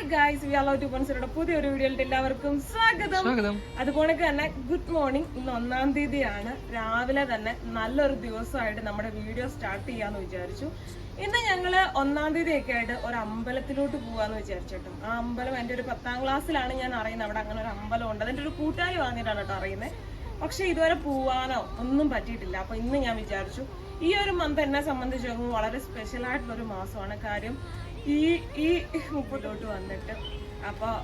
Hi guys we ആലോ to പൺസറുടെ പുതിയൊരു വീഡിയോയിലേക്ക് എല്ലാവർക്കും സ്വാഗതം. അതുപോലെ തന്നെ ഗുഡ് മോർണിംഗ് ഇന്ന് ഒന്നാം തീയതിയാണ്. രാവിലെ തന്നെ നല്ലൊരു ദിവസമായിട്ട് നമ്മുടെ വീഡിയോ സ്റ്റാർട്ട് ചെയ്യാന്ന് വിചാരിച്ചു. ഇന്ന് ഞങ്ങൾ ഒന്നാം തീയതി ഒക്കെ ആയിട്ട് ഒരു അമ്പലത്തിലോട്ട് പോവാന്ന് വിചാരിച്ചിട്ടും ആ അമ്പലം എന്റെ ഒരു പത്താം ക്ലാസ്സിലാണ് ഞാൻ അറിയുന്നത്. അവിടെ അങ്ങനെ ഒരു അമ്പലം ഉണ്ട്. അതിന്റെ ഒരു കൂട്ടായി വാങ്ങിയിട്ടാണ് കേട്ടോ അറിയുന്നത്. പക്ഷെ ഇതുവരെ പോവാനോ ഒന്നും പറ്റിയിട്ടില്ല. അപ്പൊ ഇന്ന് ഞാൻ വിചാരിച്ചു ഈ ഒരു മന്ത് എന്നെ സംബന്ധിച്ചു വളരെ സ്പെഷ്യൽ ആയിട്ടുള്ള ഒരു മാസമാണ്. കാര്യം ഈ ഈ മുപ്പത്തോട്ട് വന്നിട്ട് അപ്പോൾ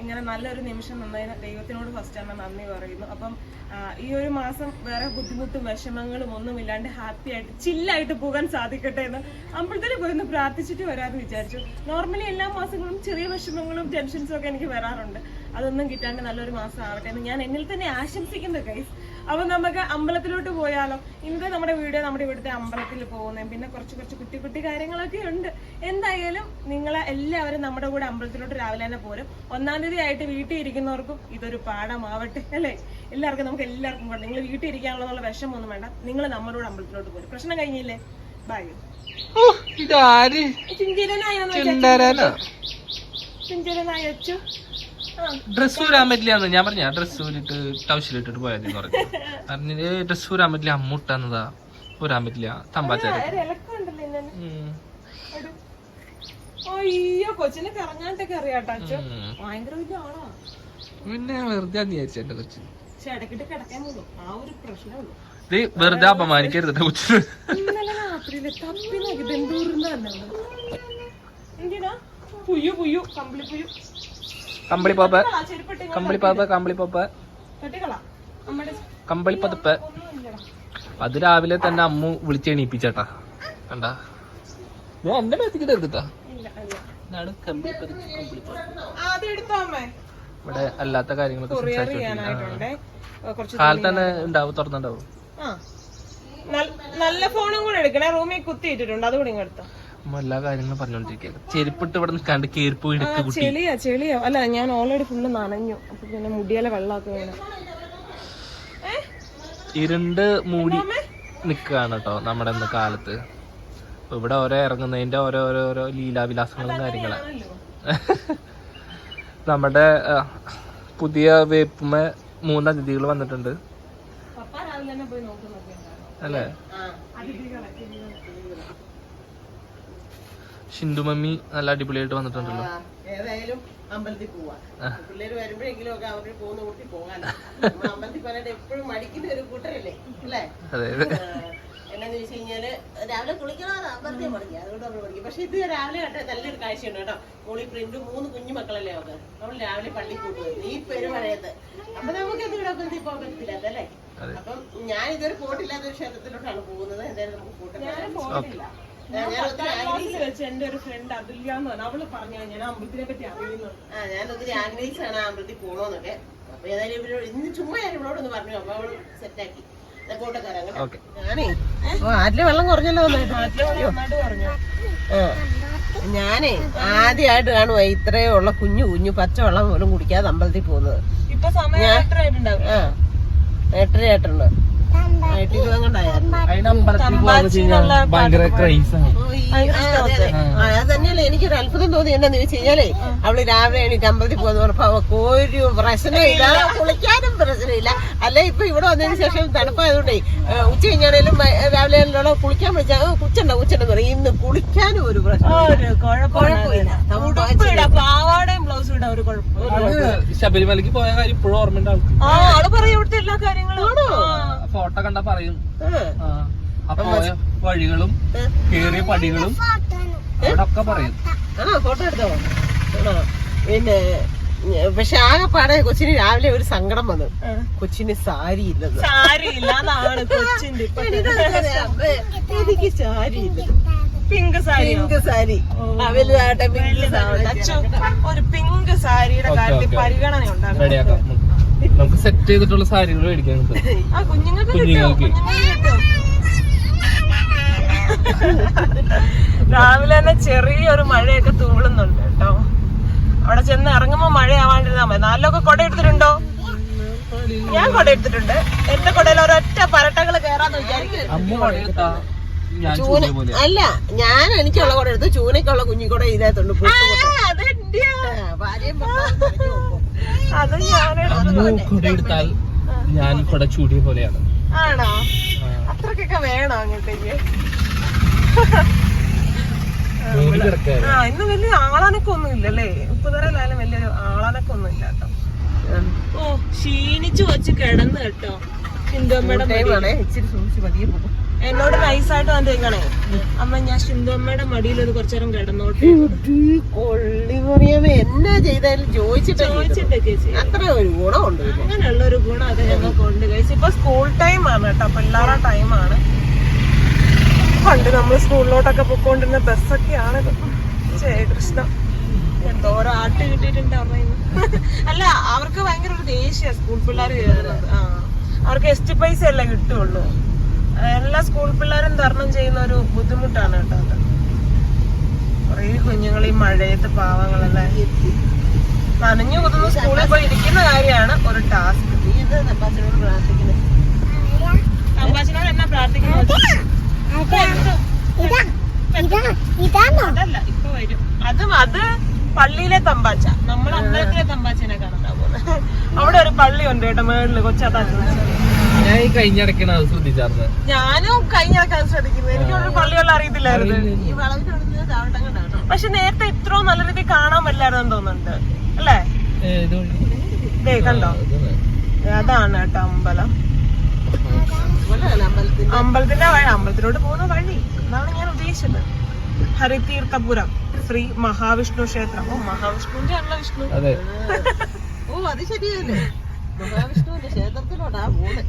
ഇങ്ങനെ നല്ലൊരു നിമിഷം നന്നായി ദൈവത്തിനോട് ഫസ്റ്റ് തന്നെ നന്ദി പറയുന്നു. അപ്പം ഈ ഒരു മാസം വേറെ ബുദ്ധിമുട്ടും വിഷമങ്ങളും ഒന്നും ഇല്ലാണ്ട് ഹാപ്പി ആയിട്ട് ചില്ലായിട്ട് പോകാൻ സാധിക്കട്ടെ എന്ന് അമ്പലത്തിൽ ഒന്ന് പ്രാർത്ഥിച്ചിട്ട് വരാമെന്ന് വിചാരിച്ചു. നോർമലി എല്ലാ മാസങ്ങളും ചെറിയ വിഷമങ്ങളും ടെൻഷൻസും ഒക്കെ എനിക്ക് വരാറുണ്ട്. അതൊന്നും കിട്ടാണ്ട് നല്ലൊരു മാസം ആവട്ടെ എന്ന് ഞാൻ എന്നിൽ തന്നെ ആശംസിക്കുന്നു ഗൈസ് അപ്പൊ നമുക്ക് അമ്പലത്തിലോട്ട് പോയാലോ? ഇന്നത്തെ നമ്മുടെ വീഡിയോ നമ്മുടെ ഇവിടുത്തെ അമ്പലത്തിൽ പോകുന്നത് പിന്നെ കുറച്ച് കുറച്ച് കുട്ടി കുട്ടി കാര്യങ്ങളൊക്കെ ഉണ്ട്. എന്തായാലും നിങ്ങൾ എല്ലാവരും നമ്മുടെ കൂടെ അമ്പലത്തിലോട്ട് രാവിലെ തന്നെ പോരും. ഒന്നാം തീയതി ആയിട്ട് വീട്ടിൽ ഇരിക്കുന്നവർക്കും ഇതൊരു പാഠമാവട്ടെ അല്ലേ? എല്ലാവർക്കും നമുക്ക് എല്ലാവർക്കും കൂടെ നിങ്ങൾ വീട്ടിൽ ഇരിക്കാനുള്ള വിഷമൊന്നും വേണ്ട. നിങ്ങൾ നമ്മുടെ കൂടെ അമ്പലത്തിലോട്ട് പോരും. പ്രശ്നം കഴിഞ്ഞില്ലേ? ബൈ ഇതാര്? ചിഞ്ചിരനായോ ചിഞ്ചിരനായ അച്ചു ആ ഡ്രസ് ഊരാൻ പറ്റില്ലാന്ന് ഞാൻ പറഞ്ഞ ഡ്രസ് ഊരിട്ട് ടൗസിലിട്ടിട്ട് പോയത് പറഞ്ഞു പറഞ്ഞത് ഡ്രസ് ഊരാൻ പറ്റില്ല അമ്മ ഇട്ടാന്നതാ ഊരാൻ പറ്റില്ല തമ്പാച്ചാരി. പിന്നെ വെറുതെ വിചാരിച്ചു കൊച്ചു. ഇത് വെറുതെ അപമാനിക്കരുത് കൊച്ചു പുയ്യു പുയ്യു കമ്പിളി പുയ്യു. കമ്പിളി പോപ്പ. കളാ, ചെരുപ്പിട്ട് കമ്പിളി പോപ്പ കമ്പിളി പോപ്പ. നമ്മുടെ കമ്പിളി പതപ്പ്. ഒന്നുമില്ലടാ. അത് രാവിലെ തന്നെ അമ്മു വിളിച്ചെണീപ്പിച്ചേട്ടാ കണ്ടാ? ഞാൻ എന്റെ മേത്തിക്കിട്ട് എടുത്തിട്ടാ. ഇവിടെ അല്ലാത്ത കാര്യങ്ങളൊക്കെ കുറച്ച് കാലത്ത് തന്നെ ഉണ്ടാവും തുറന്നുണ്ടാവും. നല്ല ഫോണും കൂടെ എടുക്കണേ. റൂമിൽ കുത്തിയിട്ടിട്ടുണ്ട് അതുകൂടി ഇങ്ങ് എടുത്തോ. അമ്മ എല്ലാ കാര്യങ്ങളും പറഞ്ഞോണ്ടിരിക്കുക ചെരുപ്പിട്ട് ഇവിടെ നിൽക്കാണ്ട് കേറിപ്പോയി എടുക്ക കുട്ടി. ചെളിയാ ചെളിയാ. അല്ല ഞാൻ ഓൾറെഡി ഫുള്ള് നനഞ്ഞു. അപ്പൊ പിന്നെ മുടിയാലെ വെള്ളമൊക്കെ വേണം ഇരുണ്ട് മൂടി നിക്കാണ് കേട്ടോ നമ്മുടെ ഇന്ന് കാലത്ത്. ഇവിടെ ഓരോ ഇറങ്ങുന്നതിന്റെ ഓരോരോരോ ഓരോ ഓരോ ലീലാവിലാസങ്ങളും കാര്യങ്ങളാണ് നമ്മുടെ പുതിയ വേപ്പുമ മൂന്ന് അതിഥികൾ വന്നിട്ടുണ്ട്. അല്ലേ. ഷിന്ദു മമ്മി നല്ല അടിപൊളിയായിട്ട് വന്നിട്ടുണ്ടല്ലോ. ഏതായാലും അമ്പലത്തിൽ പോവാ. ആ. പിള്ളേര് വരുമ്പോഴെങ്കിലും ഒക്കെ അവർ പോകുന്ന കൂട്ടി പോകാനോ. നമ്മൾ അമ്പലത്തിൽ പോകാനായിട്ട് എപ്പോഴും മടിക്കുന്ന ഒരു കൂട്ടരല്ലേ? അല്ലേ? അതെ അതെ. എന്നാന്ന് കഴിഞ്ഞാൽ രാവിലെ കുളിക്കണോ അമ്പലത്തിൽ പഠിക്കുക. അതുകൊണ്ട് നമ്മൾ പഠിക്കും. പക്ഷെ ഇത് രാവിലെ കണ്ട നല്ലൊരു കാഴ്ചയുണ്ട് കേട്ടോ. മോളി പ്രിന്റ് മൂന്ന് കുഞ്ഞു മക്കളല്ലേ അവർക്ക് നമ്മൾ രാവിലെ പള്ളി ഈ പെരുമഴയത്ത്. അപ്പൊ നമുക്ക് എന്തുകൂടെ അമ്പലത്തിൽ പോകാൻ പറ്റത്തില്ല അല്ലേ അപ്പം ഞാൻ ഇതൊരു ഫോട്ടില്ലാത്ത ഒരു ക്ഷേത്രത്തിലോട്ടാണ് പോകുന്നത്. എന്തായാലും നമുക്ക് ഫോട്ടോ ക്ലാസ്സിൽ വെച്ച് എന്റെ ഒരു ഫ്രണ്ട് അതുല്യ എന്ന് പറഞ്ഞു അവൾ പറഞ്ഞു ഞാൻ പറ്റി ആ ഞാൻ ഒത്തിരി ആഗ്രഹിച്ചാണ് ആ അമ്പലത്തിൽ പോണോന്നൊക്കെ. അപ്പൊ ഏതായാലും ഇവരോട് ഇന്ന് ചുമ്മാ ഞാൻ ഇവളോടൊന്ന് പറഞ്ഞു അപ്പൊ അവൾ സെറ്റാക്കി ഫോട്ടോ തരാം കേട്ടോ ഓക്കെ. ഞാനേ ആറ്റിൽ വെള്ളം കുറഞ്ഞല്ലോ പറഞ്ഞു ഞാനേ ആദ്യമായിട്ട് കാണുവാ ഇത്രയും ഉള്ള കുഞ്ഞു കുഞ്ഞു പച്ചവെള്ളം പോലും കുടിക്കാതെ അമ്പലത്തിൽ പോകുന്നത്. ഇപ്പൊ സമയം എട്ടര ആയിട്ടുണ്ട് ഭയങ്കര ക്രൈസ് ആണ്. അത് തന്നെയല്ലേ. എനിക്കൊരു അത്ഭുതം തോന്നി. എന്താന്ന് ചോദിച്ചു കഴിഞ്ഞാലേ അവൾ രാവിലെ എണീറ്റ് അമ്പലത്തിൽ പോകുന്ന പറഞ്ഞപ്പോ അവക്ക് ഒരു പ്രശ്നമില്ല കുളിക്കാനും പ്രശ്നമില്ല അല്ലെ ഇപ്പൊ ഇവിടെ വന്നതിന് ശേഷം തണുപ്പായതുകൊണ്ടേ ഉച്ച കഴിഞ്ഞാണേലും രാവിലെ കുളിക്കാൻ വിളിച്ചാൽ ഉച്ചണ്ട ഉച്ചണ്ടെന്ന് പറയും. ഇന്ന് കുളിക്കാനും ഒരു പ്രശ്നം പാവാടയും ബ്ലൗസും ഇടാ ഒരു കുഴപ്പമില്ല. ശബരിമലക്ക് പോയ കാര്യം ഇപ്പോഴും ഓർമ്മയുണ്ട് ആൾക്ക്. ആ ആൾ പറയും ഇവിടുത്തെ എല്ലാ കാര്യങ്ങളും. ഫോട്ടോ കണ്ടാ പറയും. ആ. അപ്പൊ വഴികളും കേറിയ പടികളും ഒക്കെ പറയും. ഫോട്ടോ എടുത്തോ? ആണോ? പിന്നെ പക്ഷെ ആകെപ്പാടെ കൊച്ചിന് രാവിലെ ഒരു സങ്കടം വന്നു. കൊച്ചിന് സാരി ഇല്ലെന്ന്. സാരി ഇല്ലാതാണ് കൊച്ചിന്റെ എനിക്ക് സാരി ഇല്ല. പിങ്ക് സാരി പിങ്ക് സാരി വലുതാകട്ടെ പിങ്ക് സാരി അച്ചു ഒരു പിങ്ക് സാരിയുടെ കാര്യത്തിൽ. പരിഗണന ഉണ്ടാകും നമുക്ക്. സെറ്റ് ചെയ്തിട്ടുള്ള സാരികൾ മേടിക്കാൻ ആ കുഞ്ഞുങ്ങൾക്ക് കുഞ്ഞുങ്ങൾക്ക്. രാവിലെ തന്നെ ചെറിയൊരു മഴയൊക്കെ തൂളുന്നുണ്ട് കേട്ടോ. അവിടെ ചെന്ന് ഇറങ്ങുമ്പോ മഴയാവാണ്ടിരുന്നാ മതി. നാലിലൊക്കെ കൊട എടുത്തിട്ടുണ്ടോ? ഞാൻ കൊട എടുത്തിട്ടുണ്ട്. എന്റെ കൊടയിൽ ഒരൊറ്റ പരട്ടകൾ കേറാന്ന് വിചാരിക്കും ചൂന അല്ല ഞാൻ എനിക്കുള്ള കൂടെ എടുത്തു ചൂനക്കുള്ള കുഞ്ഞിക്കൂടെ ഇതിനകത്തുണ്ട് എടുത്താൽ ഞാൻ ഇവിടെ ചൂടിയ പോലെയാണ്. ആണോ? അത്രക്കൊക്കെ വേണോ അങ്ങോട്ടേക്ക്? ആ ഇന്ന് വലിയ ആളാനൊക്കെ ഒന്നും ഇല്ലല്ലേ? ഉപ്പുതറയിലായാലും വലിയ ആളാനൊക്കെ ഒന്നും ഇല്ല കേട്ടോ. ഓ ക്ഷീണിച്ചു വച്ച് കിടന്നു കേട്ടോ. ഇച്ചിരി സൂക്ഷിച്ചു പതിയെ പോകും. എന്നോട് നൈസായിട്ട് വന്നേക്കണേ അമ്മ ഞാൻ ഷിന്ദുമ്മയുടെ മടിയിൽ ഒരു കുറച്ചേരം കിടന്നോട്ടെ. കൊള്ളി പറയാമേ എന്നാ ചെയ്താലും ചോദിച്ചിട്ട് ചോദിച്ചിട്ട് ചേച്ചി. അത്ര ഒരു ഗുണമുണ്ട്. അങ്ങനെയുള്ള ഒരു ഗുണം അത് ഞങ്ങൾക്ക് ഉണ്ട് കഴിച്ചു ഇപ്പൊ സ്കൂൾ ടൈം ആണ് കേട്ടോ. പിള്ളേരുടെ ടൈമാണ് പണ്ട് നമ്മൾ സ്കൂളിലോട്ടൊക്കെ പൊക്കോണ്ടിരുന്ന ബസ്സൊക്കെയാണ് ആണ് ജയ കൃഷ്ണ. എന്തോരം ആട്ട് കിട്ടിയിട്ടുണ്ട് അമ്മയിന്ന് അല്ല അവർക്ക് ഭയങ്കര ഒരു ദേഷ്യ സ്കൂൾ പിള്ളേർ കയറുന്നത്. ആ. അവർക്ക് എസ്റ്റ് പൈസ അല്ലേ കിട്ടുള്ളൂ. എല്ലാ സ്കൂൾ പിള്ളേരും തരണം ചെയ്യുന്ന ഒരു ബുദ്ധിമുട്ടാണ് കേട്ടോ അത്. കുറേ കുഞ്ഞുങ്ങൾ ഈ മഴയത്ത് പാവങ്ങളല്ലേ? നനഞ്ഞു കുതിർന്ന് സ്കൂളിൽ പോയി ഇരിക്കുന്ന കാര്യമാണ് ഒരു ടാസ്ക് പ്രാർത്ഥിക്കുന്നത് എന്നാ പ്രാർത്ഥിക്കുന്നത് അതല്ല ഇപ്പൊ വരും. അതും അത് പള്ളിയിലെ തമ്പാച്ച. നമ്മൾ അമ്പലത്തിലെ തമ്പാച്ചനെ കാണാൻ പോകുന്നത് അവിടെ ഒരു പള്ളി ഉണ്ട് കേട്ടോ മേളിൽ കൊച്ചാത്താച്ച ഞാൻ ഈ അത് ശ്രദ്ധിച്ചാർന്ന്. ഞാനും ശ്രദ്ധിക്കുന്നത് എനിക്ക് ഒരു പള്ളിയുള്ള അറിയത്തില്ലായിരുന്നു. പക്ഷെ നേരത്തെ ഇത്രയും നല്ല രീതിയിൽ കാണാൻ പറ്റില്ലായിരുന്നു തോന്നുന്നുണ്ട്. അല്ലേ? കണ്ടോ? അതാണ് കേട്ടോ അമ്പലം. അമ്പലത്തിന്റെ വഴി അമ്പലത്തിലോട്ട് പോകുന്ന വഴി. അതാണ് ഞാൻ ഉദ്ദേശിച്ചത്. ഹരിതീർത്ഥപുരം ശ്രീ മഹാവിഷ്ണു ക്ഷേത്രം. ഓ മഹാവിഷ്ണുവിന്റെ ആണല്ലോ വിഷ്ണു. ഓ അത് ശരിയല്ലേ? മഹാവിഷ്ണുവിന്റെ ക്ഷേത്രത്തിലോട്ടാ പോണെ.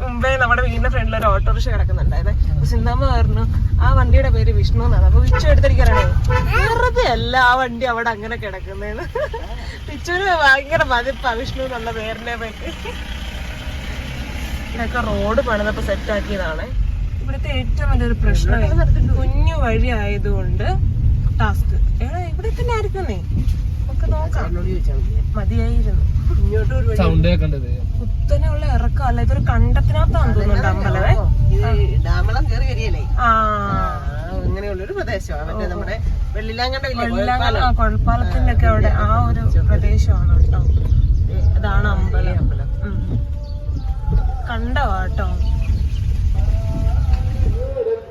മുമ്പേ നമ്മുടെ വീടിന്റെ ഫ്രണ്ടിൽ ഒരു ഓട്ടോറിക്ഷ കിടക്കുന്നുണ്ടായിരുന്നെ. അപ്പൊ സിന്താമ്മ പറഞ്ഞു ആ വണ്ടിയുടെ പേര് വിഷ്ണു എന്നാണ്. അപ്പൊ വിച്ചു എടുത്തിരിക്കാനാണ് വെറുതെ അല്ല ആ വണ്ടി അവിടെ അങ്ങനെ കിടക്കുന്നേന്ന്. വിച്ചുവിന് ഭയങ്കര മതിപ്പാ വിഷ്ണു എന്നുള്ള പേരിനെ പറ്റി ഇതൊക്കെ റോഡ് പണിതപ്പോ സെറ്റ് ആക്കിയതാണ്. ഇവിടുത്തെ ഏറ്റവും വലിയൊരു പ്രശ്നം കുഞ്ഞു വഴി ആയതുകൊണ്ട് ടാസ്ക് ഏടാ ഇവിടെ തന്നെ ആയിരിക്കുന്നേ. നമുക്ക് നോക്കാം. മതിയായിരുന്നു. ഇങ്ങോട്ട് ഒരു വഴി സൗണ്ട് കേൾക്കണ്ടത് കുത്തനെ ഉള്ള ഇറക്കമല്ല. ഇതൊരു കണ്ടത്തിനകത്താന്ന് തോന്നുന്നുണ്ട് അമ്പലവേ. ഇത് ഡാമളം കയറി വരികയല്ലേ? ആ. ഇങ്ങനെയുള്ളൊരു പ്രദേശമാണ്. മറ്റേ നമ്മുടെ വെള്ളിലാങ്കണ്ട കൊഴപ്പാലത്തിന്റെ ഒക്കെ അവിടെ ആ ഒരു പ്രദേശമാണ് കേട്ടോ. ദേ, അതാണ് അമ്പലം. അമ്പലം? കണ്ടോ കേട്ടോ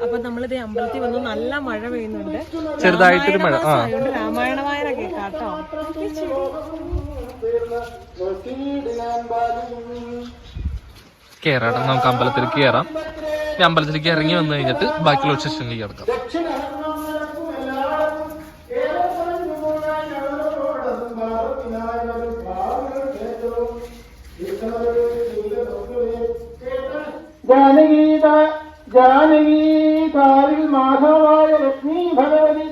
അപ്പൊ നമ്മളിത് അമ്പലത്തിൽ വന്ന് നല്ല മഴ പെയ്യുന്നുണ്ട്. ചെറുതായിട്ടൊരു മഴ, ആ. അതുകൊണ്ട് രാമായണ വായന കേൾക്കാട്ടോ കേറാം നമുക്ക് അമ്പലത്തിലേക്ക് കയറാം ഈ അമ്പലത്തിലേക്ക് ഇറങ്ങി വന്നു കഴിഞ്ഞിട്ട് ബാക്കിയുള്ള സെഷനിലേക്ക് കിടക്കാം ജാനകീത ജാനകീതാരിൽ മാധവായ ലക്ഷ്മി ഭഗവതി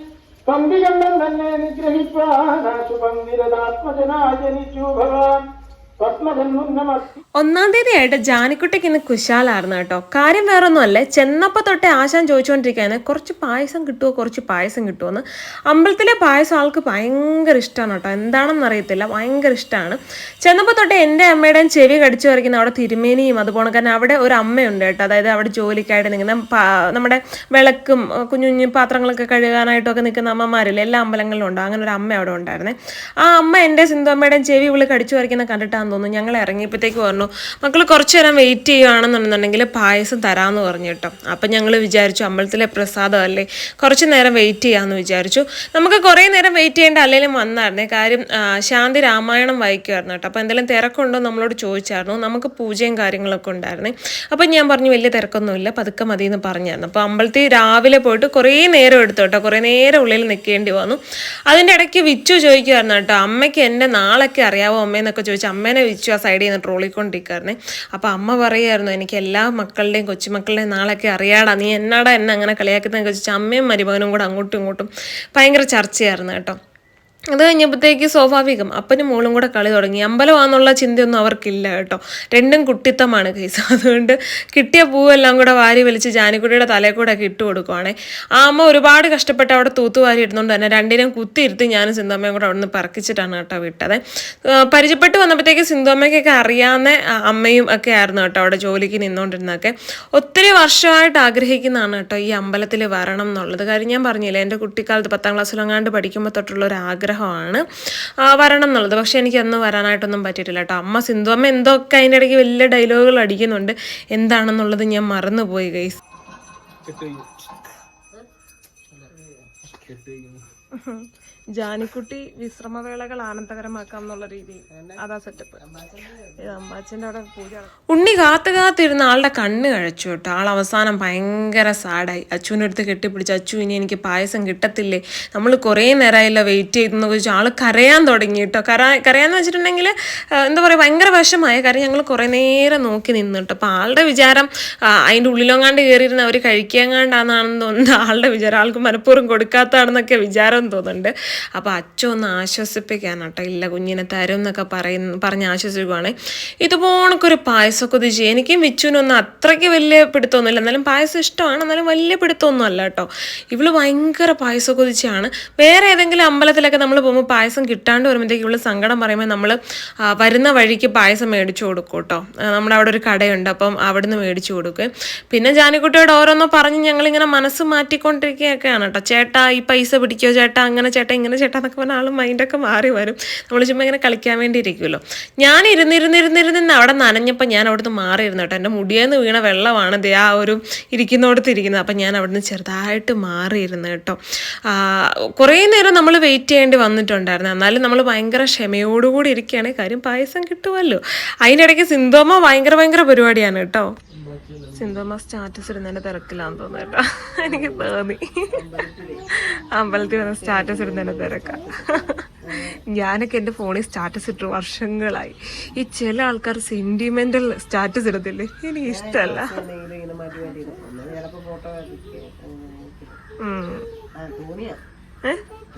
പന്തികണ്ഠം തന്നെ നിഗ്രഹിപ്പാനാശു പന്തിരതാത്മജനാ ജനിച്ചു ഭഗവാൻ പത്മജന്മുന്നമസ്തി ഒന്നാം തീയതി ആയിട്ട് ജാനിക്കുട്ടിക്ക് ഇന്ന് കുശാലായിരുന്നു കേട്ടോ. കാര്യം വേറൊന്നും അല്ലേ ചെന്നപ്പോൾ തൊട്ടേ ആശാൻ ചോദിച്ചുകൊണ്ടിരിക്കുകയാണ് കുറച്ച് പായസം കിട്ടുമോ കുറച്ച് പായസം കിട്ടുമോ അമ്പലത്തിലെ പായസം ആൾക്ക് ഭയങ്കര ഇഷ്ടമാണ് കേട്ടോ. എന്താണെന്ന് അറിയത്തില്ല ഭയങ്കര ഇഷ്ടമാണ് ചെന്നപ്പോൾ തൊട്ടേ എന്റെ അമ്മയുടെയും ചെവി കടിച്ചു വരയ്ക്കുന്ന അവിടെ തിരുമേനിയും അതുപോലെ തന്നെ അവിടെ ഒരു അമ്മയുണ്ട് കേട്ടോ. അതായത് അവിടെ ജോലിക്കായിട്ട് നിൽക്കുന്ന നമ്മുടെ വിളക്കും കുഞ്ഞു കുഞ്ഞു പാത്രങ്ങളൊക്കെ കഴുകാനായിട്ടൊക്കെ നിൽക്കുന്ന അമ്മമാരില്ലേ എല്ലാ അമ്പലങ്ങളിലും ഉണ്ടോ. അങ്ങനെ ഒരു അമ്മ അവിടെ ഉണ്ടായിരുന്നേ. ആ അമ്മ എന്റെ സിന്ധു അമ്മയുടെയും ചെവി വിളി കടിച്ചു പറിക്കുന്ന കണ്ടിട്ടാന്ന് തോന്നുന്നു. ഞങ്ങൾ ഇറങ്ങിയപ്പോഴത്തേക്ക് പറഞ്ഞു മക്കൾ കുറച്ച് നേരം വെയിറ്റ് ചെയ്യുകയാണെന്നുണ്ടെന്നുണ്ടെങ്കിൽ പായസം തരാമെന്ന് പറഞ്ഞു കേട്ടോ. അപ്പം ഞങ്ങൾ വിചാരിച്ചു അമ്പലത്തിലെ പ്രസാദം അല്ലേ കുറച്ച് നേരം വെയിറ്റ് ചെയ്യാമെന്ന് വിചാരിച്ചു. നമുക്ക് കുറേ നേരം വെയിറ്റ് ചെയ്യേണ്ട അല്ലെങ്കിലും വന്നായിരുന്നേ. കാര്യം ശാന്തി രാമായണം വായിക്കുമായിരുന്നു കേട്ടോ. അപ്പോൾ എന്തെങ്കിലും തിരക്കുണ്ടോ നമ്മളോട് ചോദിച്ചായിരുന്നു. നമുക്ക് പൂജയും കാര്യങ്ങളൊക്കെ ഉണ്ടായിരുന്നു. അപ്പം ഞാൻ പറഞ്ഞു വലിയ തിരക്കൊന്നുമില്ല പതുക്കെ മതി എന്ന് പറഞ്ഞായിരുന്നു. അപ്പോൾ അമ്പലത്തിൽ രാവിലെ പോയിട്ട് കുറേ നേരം എടുത്തു കേട്ടോ. കുറേ നേരം ഉള്ളിൽ നിൽക്കേണ്ടി വന്നു. അതിന്റെ ഇടയ്ക്ക് വിച്ചു ചോദിക്കുമായിരുന്നു കേട്ടോ. അമ്മയ്ക്ക് എന്റെ നാളൊക്കെ അറിയാവോ അമ്മയെന്നൊക്കെ ചോദിച്ചു. അമ്മേനെ വിച്ചു ആ സൈഡിൽ നിന്ന് ട്രോളിക്കൊണ്ടിരിക്കായിരുന്നേ. അപ്പോൾ അമ്മ പറയുമായിരുന്നു എനിക്ക് എല്ലാ മക്കളുടെയും കൊച്ചുമക്കളുടെയും നാളൊക്കെ അറിയാടാ. നീ എന്നാടാ എന്നെ അങ്ങനെ കളിയാക്കുന്നതെന്ന് ചോദിച്ചാൽ അമ്മയും മരുമകനും കൂടെ അങ്ങോട്ടും ഇങ്ങോട്ടും ഭയങ്കര ചർച്ചയായിരുന്നു കേട്ടോ. അത് കഴിഞ്ഞപ്പോഴത്തേക്ക് സ്വാഭാവികം. അപ്പനും മോളും കൂടെ കളി തുടങ്ങി. അമ്പലമാണെന്നുള്ള ചിന്തയൊന്നും അവർക്കില്ല കേട്ടോ. രണ്ടും കുട്ടിത്തമാണ് കേസ് അതുകൊണ്ട് കിട്ടിയ പൂവെല്ലാം കൂടെ വാരി വലിച്ച് ജാനിക്കുട്ടിയുടെ തലയിൽ കൂടെ ഒക്കെ ഇട്ട് കൊടുക്കുവാണേ. ആ അമ്മ ഒരുപാട് കഷ്ടപ്പെട്ട് അവിടെ തൂത്തുവാരി ഇരുന്നുകൊണ്ട് തന്നെ രണ്ടിനും കുത്തിയിരുത്തി ഞാനും സിന്ധമ്മയും കൂടെ അവിടെ നിന്ന് പറക്കിച്ചിട്ടാണ് കേട്ടോ വിട്ടത്. പരിചയപ്പെട്ട് വന്നപ്പോഴത്തേക്ക് സിന്ധമ്മയ്ക്കൊക്കെ അറിയാവുന്ന അമ്മയും ഒക്കെ ആയിരുന്നു കേട്ടോ അവിടെ ജോലിക്ക് നിന്നുകൊണ്ടിരുന്നൊക്കെ ഒത്തിരി വർഷമായിട്ട് ആഗ്രഹിക്കുന്നതാണ് കേട്ടോ ഈ അമ്പലത്തിൽ വരണം എന്നുള്ളത്. കാര്യം ഞാൻ പറഞ്ഞില്ലേ എന്റെ കുട്ടിക്കാലത്ത് പത്താം ക്ലാസ്സിലെങ്ങാണ്ട് പഠിക്കുമ്പോൾ തൊട്ടുള്ള ഒരു ആഗ്രഹം. ആഗ്രഹമാണ്. ആ, വരണം എന്നുള്ളത്. പക്ഷെ എനിക്ക് അന്ന് വരാനായിട്ടൊന്നും പറ്റിയിട്ടില്ല കേട്ടോ. അമ്മ സിന്ധു അമ്മ എന്തൊക്കെ അതിന്റെ ഇടയ്ക്ക് വലിയ ഡയലോഗുകൾ അടിക്കുന്നുണ്ട്. എന്താണെന്നുള്ളത് ഞാൻ മറന്നുപോയി ഗൈസ് ജാനിക്കുട്ടി വിശ്രമവേളകൾ ആനന്ദകരമാക്കാം എന്നുള്ള രീതി. അതാ സെറ്റപ്പ് അമ്മാച്ചന്റെ അവിടെ പൂജ ഉണ്ണി കാത്തു കാത്തിരുന്ന ആളുടെ കണ്ണ് കഴിച്ചു കേട്ടോ. ആൾ അവസാനം ഭയങ്കര സാഡായി. അച്ചുവിന്റെ അടുത്ത് കെട്ടിപ്പിടിച്ച് അച്ചു ഇനി എനിക്ക് പായസം കിട്ടത്തില്ലേ? നമ്മൾ കുറേ നേരമായില്ല വെയിറ്റ് ചെയ്തെന്ന് ചോദിച്ചു. ആൾ കരയാൻ തുടങ്ങി കേട്ടോ. കര കരയാന്ന് വെച്ചിട്ടുണ്ടെങ്കിൽ എന്താ പറയുക ഭയങ്കര വിഷമായ കാര്യം. ഞങ്ങൾ കുറേ നേരം നോക്കി നിന്ന് കേട്ടോ. അപ്പോൾ ആളുടെ വിചാരം അതിന്റെ ഉള്ളിലൊങ്ങാണ്ട് കയറിയിരുന്ന അവർ കഴിക്കാങ്ങാണ്ടാണെന്ന് തോന്നുന്നു. ആളുടെ വിചാരം ആൾക്ക് മനഃപൂർവം കൊടുക്കാത്തതാണെന്നൊക്കെ വിചാരം തോന്നുന്നുണ്ട്. അപ്പോൾ അച്ഛൻ ഒന്ന് ആശ്വസിപ്പിക്കാൻ കേട്ടോ ഇല്ല കുഞ്ഞിനെ തരും എന്നൊക്കെ പറയുന്ന പറഞ്ഞ് ആശ്വസിക്കുവാണ് ഇതുപോണക്കൊരു പായസമൊക്കെ ഉദിച്ച് എനിക്കും വിച്ചുവിനൊന്നും അത്രയ്ക്ക് വലിയ പിടുത്തമൊന്നുമില്ല. എന്നാലും പായസം ഇഷ്ടമാണ്. എന്നാലും വലിയ പിടുത്തമൊന്നും അല്ല കേട്ടോ. ഇവൾ ഭയങ്കര പായസമൊക്കെ ഉദിച്ചാണ് വേറെ ഏതെങ്കിലും അമ്പലത്തിലൊക്കെ നമ്മൾ പോകുമ്പോൾ പായസം കിട്ടാണ്ട് വരുമ്പോഴത്തേക്ക് ഇവൾ സങ്കടം പറയുമ്പോൾ നമ്മൾ വരുന്ന വഴിക്ക് പായസം മേടിച്ചു കൊടുക്കും കേട്ടോ. നമ്മുടെ അവിടെ ഒരു കടയുണ്ട്. അപ്പം അവിടുന്ന് മേടിച്ചു കൊടുക്കും. പിന്നെ ജാനിക്കുട്ടിയോട് ഓരോന്നോ പറഞ്ഞ് ഞങ്ങളിങ്ങനെ മനസ്സ് മാറ്റിക്കൊണ്ടിരിക്കുകയൊക്കെയാണ് കേട്ടോ. ചേട്ടാ ഈ പൈസ പിടിക്കോ? ചേട്ടാ അങ്ങനെ ചേട്ടാ ഇങ്ങനെ ചേട്ടാ എന്നൊക്കെ പറഞ്ഞാൽ ആളും മൈൻഡൊക്കെ മാറി വരും. നമ്മൾ ചുമ്മാ ഇങ്ങനെ കളിക്കാൻ വേണ്ടി ഇരിക്കുമല്ലോ ഞാൻ ഇരുന്നിരുന്നിരുന്നിരുന്ന് അവിടെ നനഞ്ഞപ്പോൾ ഞാൻ അവിടുന്ന് മാറിയിരുന്നു കേട്ടോ. എന്റെ മുടിയേന്ന് വീണ വെള്ളമാണ് ദേ ആ ഒരു ഇരിക്കുന്നിടത്ത് ഇരിക്കുന്നത് അപ്പം ഞാൻ അവിടുന്ന് ചെറുതായിട്ട് മാറിയിരുന്നു കേട്ടോ. കുറേ നേരം നമ്മൾ വെയിറ്റ് ചെയ്യേണ്ടി വന്നിട്ടുണ്ടായിരുന്നു. എന്നാലും നമ്മൾ ഭയങ്കര ക്ഷമയോടുകൂടി ഇരിക്കുകയാണെങ്കിൽ കാര്യം പായസം കിട്ടുമല്ലോ അതിന്റെ ഇടയ്ക്ക് സിന്തോമ ഭയങ്കര ഭയങ്കര പരിപാടിയാണ് കേട്ടോ. സിന്തോമ സ്റ്റാറ്റസ് ഇടുന്നതിന്റെ തിരക്കിലാന്ന് തോന്നുന്നു കേട്ടോ. എനിക്ക് തോന്നി. അമ്പലത്തിൽ വന്ന സ്റ്റാറ്റസ് ഇടുന്നതിന്റെ തിരക്ക. ഞാനൊക്കെ എന്റെ ഫോണിൽ സ്റ്റാറ്റസ് ഇട്ടു വർഷങ്ങളായി. ഈ ചില ആൾക്കാർ സെന്റിമെന്റൽ സ്റ്റാറ്റസ് ഇടത്തില്ലേ? എനിക്ക് ഇഷ്ടമല്ല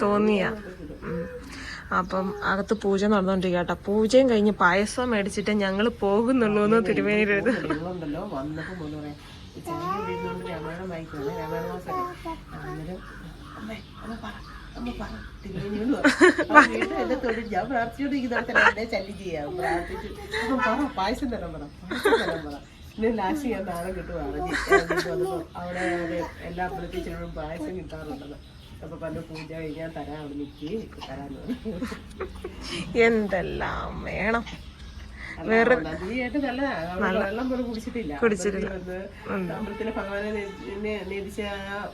തോന്നിയ. അപ്പം അകത്ത് പൂജ നടന്നുകൊണ്ടിരിക്കുക കേട്ടോ പൂജയും കഴിഞ്ഞ് പായസം മേടിച്ചിട്ട് ഞങ്ങൾ പോകുന്നുള്ളൂ എന്ന് തിരുവേനിയിൽ പായസം പറ. ഞാൻ നാളെ കിട്ടുവാണ്. അവിടെ എല്ലാ ചെല്ലുമ്പോഴും പായസം കിട്ടാറുണ്ടെന്ന് അപ്പൊ പറഞ്ഞു പൂജ കഴിഞ്ഞാൽ തരാം അവിടെ നിൽക്കേ തരാന്ന് പറഞ്ഞു. എന്തെല്ലാം വേണം. വേറെ വെള്ളം പോലും കുടിച്ചിട്ടില്ല. കുടിച്ചിട്ടില്ല. അമ്പലത്തിലെ ഭഗവാനെ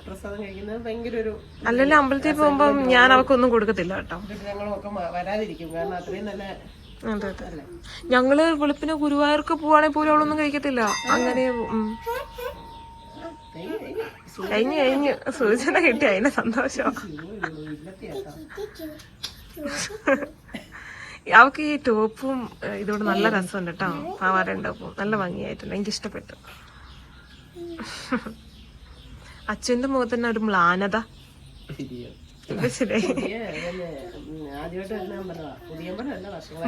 പ്രസാദം കഴിക്കുന്നത് ഭയങ്കര ഒരു അല്ലല്ലോ അമ്പലത്തിൽ പോകുമ്പോ ഞാൻ അവക്കൊന്നും കൊടുക്കത്തില്ല കേട്ടോ. ഞങ്ങളൊക്കെ വരാതിരിക്കും. കാരണം അത്രയും നല്ല അതെ അതെ. ഞങ്ങൾ വെളുപ്പിന് ഗുരുവായൂർക്ക് പോവാണെങ്കിൽ പോലും അവളൊന്നും കഴിക്കത്തില്ല. അങ്ങനെ. കഴിഞ്ഞു കഴിഞ്ഞു സൂചന കിട്ടി അതിന്റെ സന്തോഷം. അവക്ക് ഈ ടോപ്പും ഇതോട് നല്ല രസമുണ്ട് കേട്ടോ പാവാടയും ടോപ്പും നല്ല ഭംഗിയായിട്ടുണ്ട് എനിക്ക് ഇഷ്ടപ്പെട്ടു. അച്ഛന്റെ മുഖത്ത് തന്നെ ഒരു മ്ലാനത.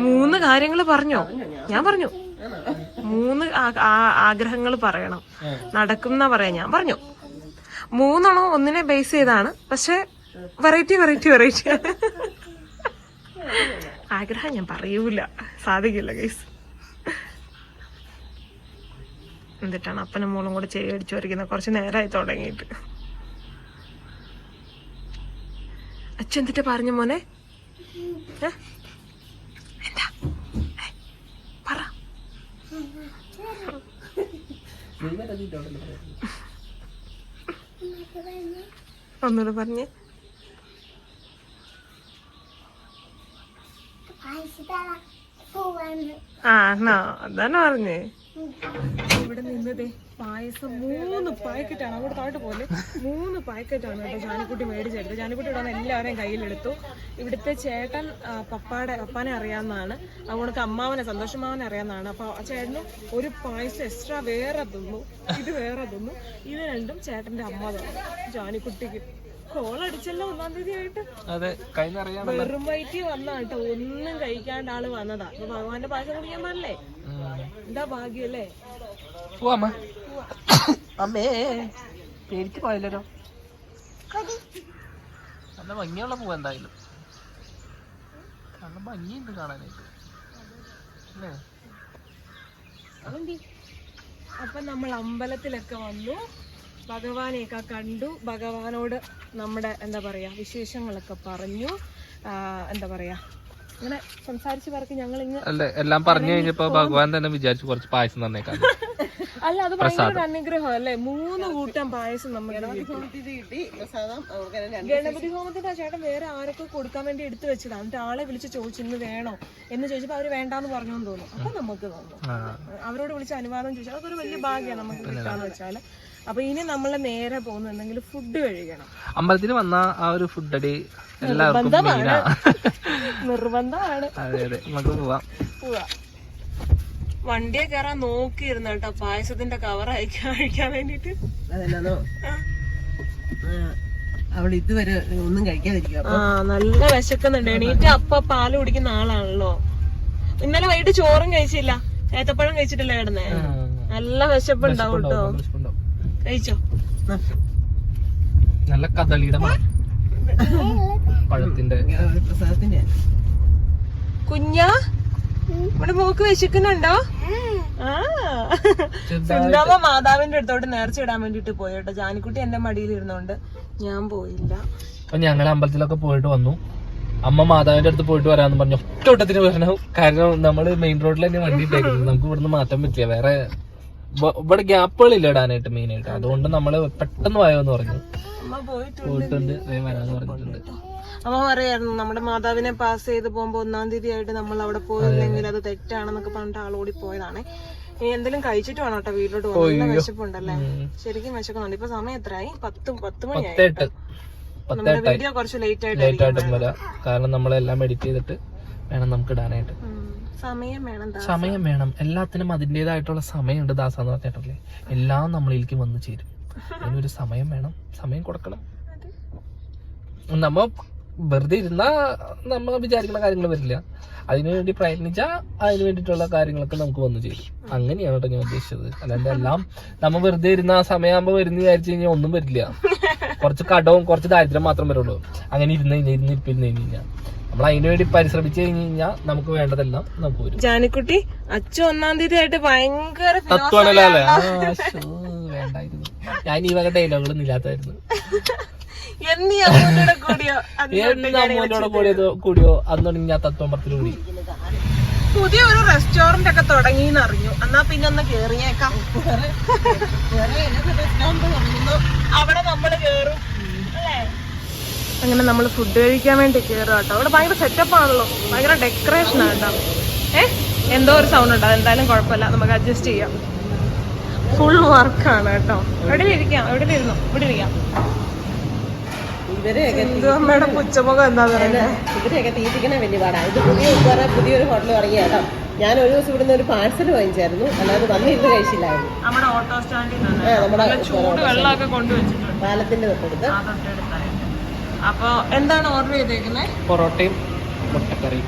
മൂന്ന് കാര്യങ്ങൾ പറഞ്ഞോ? ഞാൻ പറഞ്ഞു. മൂന്ന് ആഗ്രഹങ്ങൾ പറയണം. നടക്കും എന്നാ പറയാ. ഞാൻ പറഞ്ഞു. മൂന്നെണ്ണം ഒന്നിനെ ബേസ് ചെയ്താണ്. പക്ഷെ വെറൈറ്റി വെറൈറ്റി വെറൈറ്റി ആഗ്രഹം ഞാൻ പറയൂല. സാധിക്കില്ല ഗൈസ് എന്നിട്ടാണ് അപ്പനും മോളും കൂടെ ചെവി അടിച്ചു വരയ്ക്കുന്നത് കുറച്ച് നേരമായി തുടങ്ങിയിട്ട്. അച്ഛൻ എന്നിട്ട് പറഞ്ഞു മോനെ? എന്താ? പറ. ഒന്നുകൂടെ പറഞ്ഞേ. ആ എന്നാ അതാണ് പറഞ്ഞേ. ഇവിടെ നിന്നതേ പായസം മൂന്ന് പാക്കറ്റാണ്. അവിടെ താഴോട്ട് പോലെ മൂന്ന് പാക്കറ്റാണ് കേട്ടോ ജാനിക്കുട്ടി മേടിച്ചെടുത്തത്. ജാനിക്കുട്ടി ഇവിടെ എല്ലാവരെയും കയ്യിലെടുത്തു. ഇവിടുത്തെ ചേട്ടൻ പപ്പാടെ പപ്പാനെ അറിയാവുന്നതാണ്. അതുകൊണ്ട് അമ്മാവനെ സന്തോഷമാവനെ അറിയാവുന്നതാണ്. അപ്പൊ ആ ചേട്ടന് ഒരു പായസം എക്സ്ട്രാ വേറെ തിന്നു. ഇത് വേറെ തിന്നു. ഇത് രണ്ടും ചേട്ടന്റെ അമ്മ തന്നു. ജാനിക്കുട്ടിക്ക് കോളടിച്ചല്ലോ ഒന്നാം തീയതി ആയിട്ട് അതെ കൈന്നറിയാം വെറും വയറ്റി വന്ന കേട്ടോ ഒന്നും കഴിക്കാണ്ട് ആൾ വന്നതാ. അപ്പൊ ഭഗവാന്റെ പായസം കുടിക്കാൻ പാടില്ലേ? എന്താ ഭാഗ്യല്ലേ പോവാമ്മ അമ്മേ. പേടിച്ച് പോയല്ലോ നല്ല ഭംഗിയുള്ള പൂവ് എന്തായാലും. നല്ല ഭംഗിയുണ്ട് കാണാനായിട്ട്. അല്ലേ? അപ്പൊ നമ്മൾ അമ്പലത്തിലൊക്കെ വന്നു. ഭഗവാനെയൊക്കെ കണ്ടു. ഭഗവാനോട് നമ്മുടെ എന്താ പറയുക വിശേഷങ്ങളൊക്കെ പറഞ്ഞു. എന്താ പറയാ ഇങ്ങനെ സംസാരിച്ച് പറക്കി ഞങ്ങൾ ഇങ്ങനെ എല്ലാം പറഞ്ഞു കഴിഞ്ഞപ്പോ ഭഗവാൻ തന്നെ വിചാരിച്ചു കുറച്ച് പായസം തന്നേക്കാം. അല്ല അത് ഭയങ്കര അനുഗ്രഹം അല്ലേ? മൂന്ന് കൂട്ടം പായസം നമുക്ക് കിട്ടി. പ്രസാദം. അവർക്ക് രണ്ട് ഗണപതി ഹോമത്തിന്റെ ആ ചേട്ടൻ വേറെ ആരൊക്കെ കൊടുക്കാൻ വേണ്ടി എടുത്തു വെച്ചതാണ് എന്നിട്ട് ആളെ വിളിച്ച് ചോദിച്ചു ഇന്ന് വേണോ? എന്ന് ചോദിച്ചപ്പോ അവർ വേണ്ടാന്ന് പറഞ്ഞു എന്ന് തോന്നുന്നു. അപ്പൊ നമുക്ക് തോന്നുന്നു. അവരോട് വിളിച്ച് അനുവാദം ചോദിച്ചാൽ അതൊരു വലിയ ഭാഗ്യമാണ് നമുക്ക് കിട്ടാന്ന് വെച്ചാൽ. അപ്പൊ ഇനി നമ്മൾ നേരെ പോകുന്നു എന്തെങ്കിലും ഫുഡ് കഴിക്കണം. അമ്പലത്തിൽ വന്ന ആ ഒരു ഫുഡ് അടി എല്ലാവർക്കും നിർബന്ധമാണ്. അതെ അതെ. നമുക്ക് പോവാം. പോവാ. വണ്ടിയെ കയറാൻ നോക്കിയിരുന്നു കേട്ടോ പായസത്തിന്റെ കവർ അയക്കാൻ കഴിക്കാൻ വേണ്ടിട്ട് അതെന്നാന്നോ? അവൾ ഇതുവരെ ഒന്നും കഴിക്കാതിരിക്കുക ആ നല്ല വിശക്കുന്നുണ്ട്. എണീറ്റ് അപ്പ പാൽ കുടിക്കുന്ന ആളാണല്ലോ. ഇന്നലെ വൈകിട്ട് ചോറും കഴിച്ചില്ല. ഏത്തപ്പഴം കഴിച്ചിട്ടില്ല കിടന്നേ. നല്ല വിശപ്പുണ്ടാവും കേട്ടോ. കഴിച്ചോ? നല്ല കദളിയുടെ പഴത്തിന്റെ. കുഞ്ഞ? ഇവിടെ മോക്ക് വിശക്കുന്നുണ്ടോ? ആ. മാതാവിന്റെ അടുത്തോട്ട് നേർച്ച ഇടാൻ വേണ്ടിട്ട് പോയി കേട്ടോ. ജാനിക്കുട്ടി എന്റെ മടിയിൽ ഇരുന്നോണ്ട് ഞാൻ പോയില്ല. അപ്പൊ ഞങ്ങളെ അമ്പലത്തിലൊക്കെ പോയിട്ട് വന്നു. അമ്മ മാതാവിന്റെ അടുത്ത് പോയിട്ട് വരാന്ന് പറഞ്ഞു. ഒറ്റ ഓട്ടത്തിന് വരണം. കാരണം നമ്മൾ മെയിൻ റോഡിൽ തന്നെ വണ്ടി ഇട്ടേക്കുന്നത്. നമുക്ക് ഇവിടുന്ന് മാറ്റാൻ പറ്റില്ല. വേറെ ഇവിടെ ഗ്യാപ്പുകളില്ല ഇടാനായിട്ട് മെയിൻ ആയിട്ട്. അതുകൊണ്ട് നമ്മൾ പെട്ടെന്ന് വായോന്ന് പറഞ്ഞു. പോയിട്ടുണ്ട്. വരാന്ന് പറഞ്ഞിട്ടുണ്ട്. അമ്മ പറയായിരുന്നു നമ്മുടെ മാതാവിനെ പാസ് ചെയ്ത് പോകുമ്പോ ഒന്നാം തീയതി ആയിട്ട് നമ്മൾ അവിടെ പോയില്ലെങ്കിൽ അത് തെറ്റാണെന്നൊക്കെ പറഞ്ഞിട്ട് ആളോടി പോയതാണ് ഇനി എന്തെങ്കിലും കഴിച്ചിട്ട് വേണം കേട്ടോ വീട്ടിലോട്ട് പോകാൻ വിശപ്പുണ്ടല്ലേ? ശരിക്കും വിശക്കുന്നുണ്ട്. ഇപ്പൊ സമയം എത്രയായി? പത്ത് പത്ത് മണിയായി വീഡിയോ കുറച്ച് ലേറ്റ് ആയിട്ട് കാരണം നമ്മളെല്ലാം എഡിറ്റ് ചെയ്തിട്ട് വേണം നമുക്ക് ഇടാനായിട്ട്. സമയം വേണം എല്ലാത്തിനും അതിന്റെതായിട്ടുള്ള സമയമുണ്ട് ദാസ എന്ന് പറഞ്ഞിട്ടല്ലേ എല്ലാം നമ്മളിലേക്ക് വന്നു ചേരും. അതിനൊരു സമയം വേണം. സമയം കൊടുക്കണം. നമ്മ വെറുതെ ഇരുന്നാ നമ്മ വിചാരിക്കുന്ന കാര്യങ്ങൾ വരില്ല. അതിനുവേണ്ടി പ്രയത്നിച്ചാൽ അതിന് വേണ്ടിയിട്ടുള്ള കാര്യങ്ങളൊക്കെ നമുക്ക് വന്നു ചേരും. അങ്ങനെയാണ് കേട്ടോ ഞാൻ ഉദ്ദേശിച്ചത്. അല്ലാണ്ട് എല്ലാം നമ്മ വെറുതെ ഇരുന്ന ആ സമയമാകുമ്പോൾ വരുന്ന വിചാരിച്ചു കഴിഞ്ഞാൽ ഒന്നും വരില്ല. കുറച്ച് കടവും കുറച്ച് ദാരിദ്ര്യം മാത്രം വരുള്ളൂ. അങ്ങനെ ഇരുന്ന് കഴിഞ്ഞാൽ ഇരുന്ന് ഇരിപ്പിരുന്ന് കഴിഞ്ഞ് കഴിഞ്ഞാൽ നമ്മൾ അതിനു വേണ്ടി പരിശ്രമിച്ചു കഴിഞ്ഞു കഴിഞ്ഞാൽ നമുക്ക് വേണ്ടതെല്ലാം നമുക്ക് വരും ജാനിക്കുട്ടി അച്ഛൻ ഒന്നാം തീയതി ആയിട്ട് ഭയങ്കര ശ്ശോ, വേണ്ടായിരുന്നു ഞാൻ ഈ വക ഡയലോഗുകളൊന്നും ഇല്ലാത്തായിരുന്നു എന്നീ അമ്മൂടെ കൂടിയോ എന്ന് കൂടിയതോ കൂടിയോ അന്ന് ഞാൻ തത്വം പത്തിൽ കൂടി പുതിയ ഒരു റെസ്റ്റോറന്റ് ഒക്കെ തുടങ്ങി അറിഞ്ഞു എന്നാ പിന്നെ ഒന്ന് കേറിയേക്കാം അവിടെ നമ്മൾ കേറും അങ്ങനെ നമ്മൾ ഫുഡ് കഴിക്കാൻ വേണ്ടി കയറുക കേട്ടോ. അവിടെ ഭയങ്കര സെറ്റപ്പ് ആണല്ലോ. ഭയങ്കര ഡെക്കറേഷൻ ആട്ടോ ഏ? എന്തോ ഒരു സൗണ്ട് ഉണ്ട്. അതെന്തായാലും കുഴപ്പമില്ല. നമുക്ക് അഡ്ജസ്റ്റ് ചെയ്യാം. ഫുൾ വർക്കാണ് കേട്ടോ. എവിടെ ഇരിക്കാം. എവിടെ ഇരുന്നു? ഇവിടെ ഇരിക്കാം. ഇവരെയൊക്കെ ഇത് അമ്മയുടെ പുച്ചമുഖം എന്താ പറയുന്നത് ഇവരെയൊക്കെ തീറ്റിക്കണ വലിയ പാടാണ് ഇത് പുതിയ വേറെ പുതിയൊരു ഹോട്ടൽ തുടങ്ങിയ കേട്ടോ. ഞാൻ ഒരു ദിവസം ഇവിടുന്ന് ഒരു പാഴ്സൽ വാങ്ങിച്ചായിരുന്നു. അല്ലാതെ വന്നിരുന്ന് കഴിച്ചില്ലായിരുന്നു. നമ്മുടെ ഓട്ടോ സ്റ്റാൻഡിൽ ആ നമ്മുടെ പാലത്തിന്റെ തൊട്ടടുത്ത്. ആ തൊട്ടടുത്തായിട്ട് അപ്പൊ എന്താണ് ഓർഡർ ചെയ്തേക്കുന്നത് പൊറോട്ടയും മുട്ടക്കറിയും.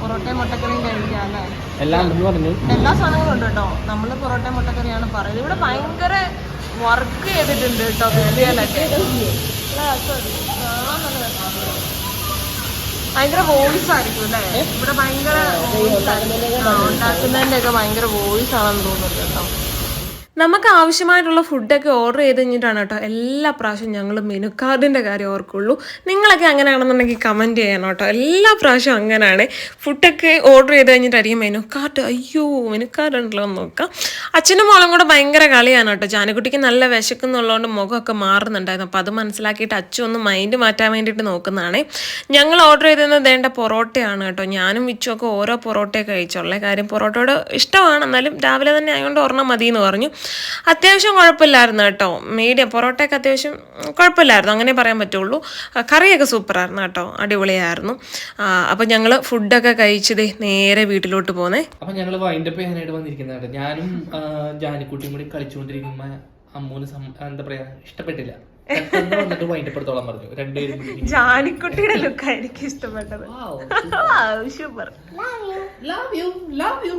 പൊറോട്ടയും മുട്ടക്കറിയും കഴിക്കാം അല്ലേ? എല്ലാം പറഞ്ഞു. എല്ലാ സാധനങ്ങളും ഉണ്ട് കേട്ടോ. നമ്മൾ പൊറോട്ടയും മുട്ടക്കറിയാണ് പറയുന്നത്. ഇവിടെ ഭയങ്കര വർക്ക് ചെയ്തിട്ടുണ്ട് കേട്ടോ ബിരിയാലൊക്കെ ഭയങ്കര വോയിസ് ആയിരിക്കും അല്ലേ? ഇവിടെ ഭയങ്കര voice ആയിരിക്കും. ആ, ഉണ്ടാക്കുന്നതിന്റെ ഒക്കെ ഭയങ്കര വോയിസ് ആണെന്ന് തോന്നുന്നുണ്ട് കേട്ടോ. നമുക്ക് ആവശ്യമായിട്ടുള്ള ഫുഡൊക്കെ ഓർഡർ ചെയ്ത് കഴിഞ്ഞിട്ടാണ് കേട്ടോ. എല്ലാ പ്രാവശ്യവും ഞങ്ങൾ മെനു കാർഡിന്റെ കാര്യം ഓർക്കുള്ളൂ. നിങ്ങളൊക്കെ അങ്ങനെയാണെന്നുണ്ടെങ്കിൽ കമന്റ് ചെയ്യണം കേട്ടോ. എല്ലാ പ്രാവശ്യവും അങ്ങനെയാണ്. ഫുഡൊക്കെ ഓർഡർ ചെയ്ത് കഴിഞ്ഞിട്ടായിരിക്കും മെനു കാർഡ് അയ്യോ മെനു കാർഡ് ഉണ്ടല്ലോ എന്ന് നോക്കാം. അച്ഛനും മോളും കൂടെ ഭയങ്കര കളിയാണ് കേട്ടോ. ജാനക്കുട്ടിക്ക് നല്ല വിശക്കുന്നുള്ളതുകൊണ്ട് മുഖമൊക്കെ മാറുന്നുണ്ടായിരുന്നു. അപ്പോൾ അത് മനസ്സിലാക്കിയിട്ട് അച്ഛൻ ഒന്ന് മൈൻഡ് മാറ്റാൻ വേണ്ടിയിട്ട് നോക്കുന്നതാണ്. ഞങ്ങൾ ഓർഡർ ചെയ്തിരുന്നത് വേണ്ട പൊറോട്ടയാണ് കേട്ടോ. ഞാനും വിച്ചുമൊക്കെ ഓരോ പൊറോട്ടയൊക്കെ കഴിച്ചോളേ കാര്യം പൊറോട്ടയോട് ഇഷ്ടമാണ്. എന്നാലും രാവിലെ തന്നെ ആയതുകൊണ്ട് ഒരെണ്ണം മതി എന്ന് പറഞ്ഞു. അത്യാവശ്യം കുഴപ്പമില്ലായിരുന്നു കേട്ടോ. മീഡിയം പൊറോട്ടയൊക്കെ അത്യാവശ്യം കുഴപ്പമില്ലായിരുന്നു. അങ്ങനെ പറയാൻ പറ്റുള്ളൂ. കറിയൊക്കെ സൂപ്പറായിരുന്നു കേട്ടോ. അടിപൊളിയായിരുന്നു. അപ്പം ഞങ്ങൾ ഫുഡൊക്കെ കഴിച്ചത് നേരെ വീട്ടിലോട്ട് പോന്നേ. അപ്പം ഞങ്ങൾ വൈൻഡപ്പ് ചെയ്യാനായിട്ട് വന്നിരിക്കുന്നതാണ് ഞാനും ജാനിക്കുട്ടിയും കൂടി കളിച്ചുകൊണ്ടിരിക്കുമ്പോൾ അമ്മൂന് എന്താ പറയാ ഇഷ്ടപ്പെട്ടില്ല. വന്നിട്ട് പറഞ്ഞു. രണ്ടുപേരും ജാനിക്കുട്ടിയുടെ എനിക്ക് ഇഷ്ടപ്പെട്ടത്. Super love you love you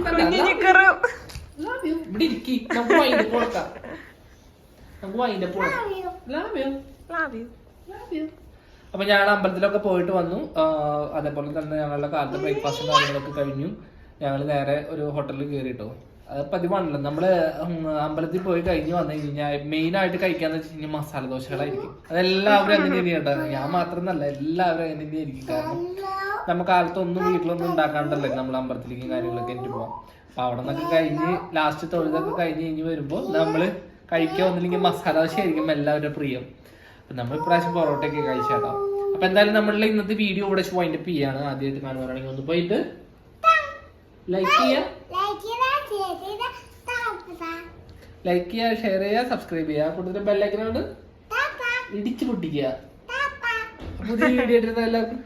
love you ഇവിടെ ഇരിക്കി. നമുക്ക് വൈൻഡപ്പ് കൊടുക്കാം നമുക്ക് ലവ് യു ലവ് യു അപ്പൊ ഞാൻ അമ്പലത്തിലൊക്കെ പോയിട്ട് വന്നു. അതേപോലെ തന്നെ ഞങ്ങളുടെ കാലത്തെ ബ്രേക്ക്ഫാസ്റ്റും കാര്യങ്ങളൊക്കെ കഴിഞ്ഞു. ഞങ്ങൾ നേരെ ഒരു ഹോട്ടലിൽ കയറിട്ടോ അത് പതിവാണല്ലോ. നമ്മൾ അമ്പലത്തിൽ പോയി കഴിഞ്ഞ് വന്നു കഴിഞ്ഞാൽ മെയിൻ ആയിട്ട് കഴിക്കാന്ന് വെച്ച് കഴിഞ്ഞാൽ മസാല ദോശകളായിരിക്കും. അതെല്ലാവരും അങ്ങനെ തന്നെയാണ് ഞാൻ മാത്രമല്ല എല്ലാവരും അങ്ങനെ തന്നെയായിരിക്കും കാരണം നമ്മ കാലത്തൊന്നും വീട്ടിലൊന്നും ഉണ്ടാക്കാണ്ടല്ലേ നമ്മൾ അമ്പലത്തിലേക്കും കാര്യങ്ങളൊക്കെ എനിക്ക് പോവാം അപ്പൊ അവിടെ നിന്നൊക്കെ കഴിഞ്ഞ് ലാസ്റ്റ് തൊഴിലൊക്കെ കഴിഞ്ഞ് കഴിഞ്ഞ് വരുമ്പോൾ നമ്മൾ കഴിക്കാൻ ഒന്നില്ലെങ്കിൽ മസാല ദോശ ആയിരിക്കും എല്ലാവരുടെ പ്രിയം. അപ്പൊ നമ്മൾ ഇപ്രാവശ്യം പൊറോട്ടയൊക്കെ കഴിച്ചാട്ടോ. അപ്പൊ എന്തായാലും നമ്മളുടെ ഇന്നത്തെ വീഡിയോ ഇവിടെ വൈൻഡപ്പ് ചെയ്യാണ്. ആദ്യമായിട്ട് കാണുവാണെങ്കിൽ ഒന്ന് പോയിട്ട് ലൈക്ക് ചെയ്യുക ലൈക്ക് ചെയ്യുക ഷെയർ ചെയ്യുക സബ്സ്ക്രൈബ് ചെയ്യുക. കൂടുതൽ ബെല്ലൈക്കനോട് ഇടിച്ചു പൊട്ടിക്കുക. പുതിയ വീഡിയോ എല്ലാവർക്കും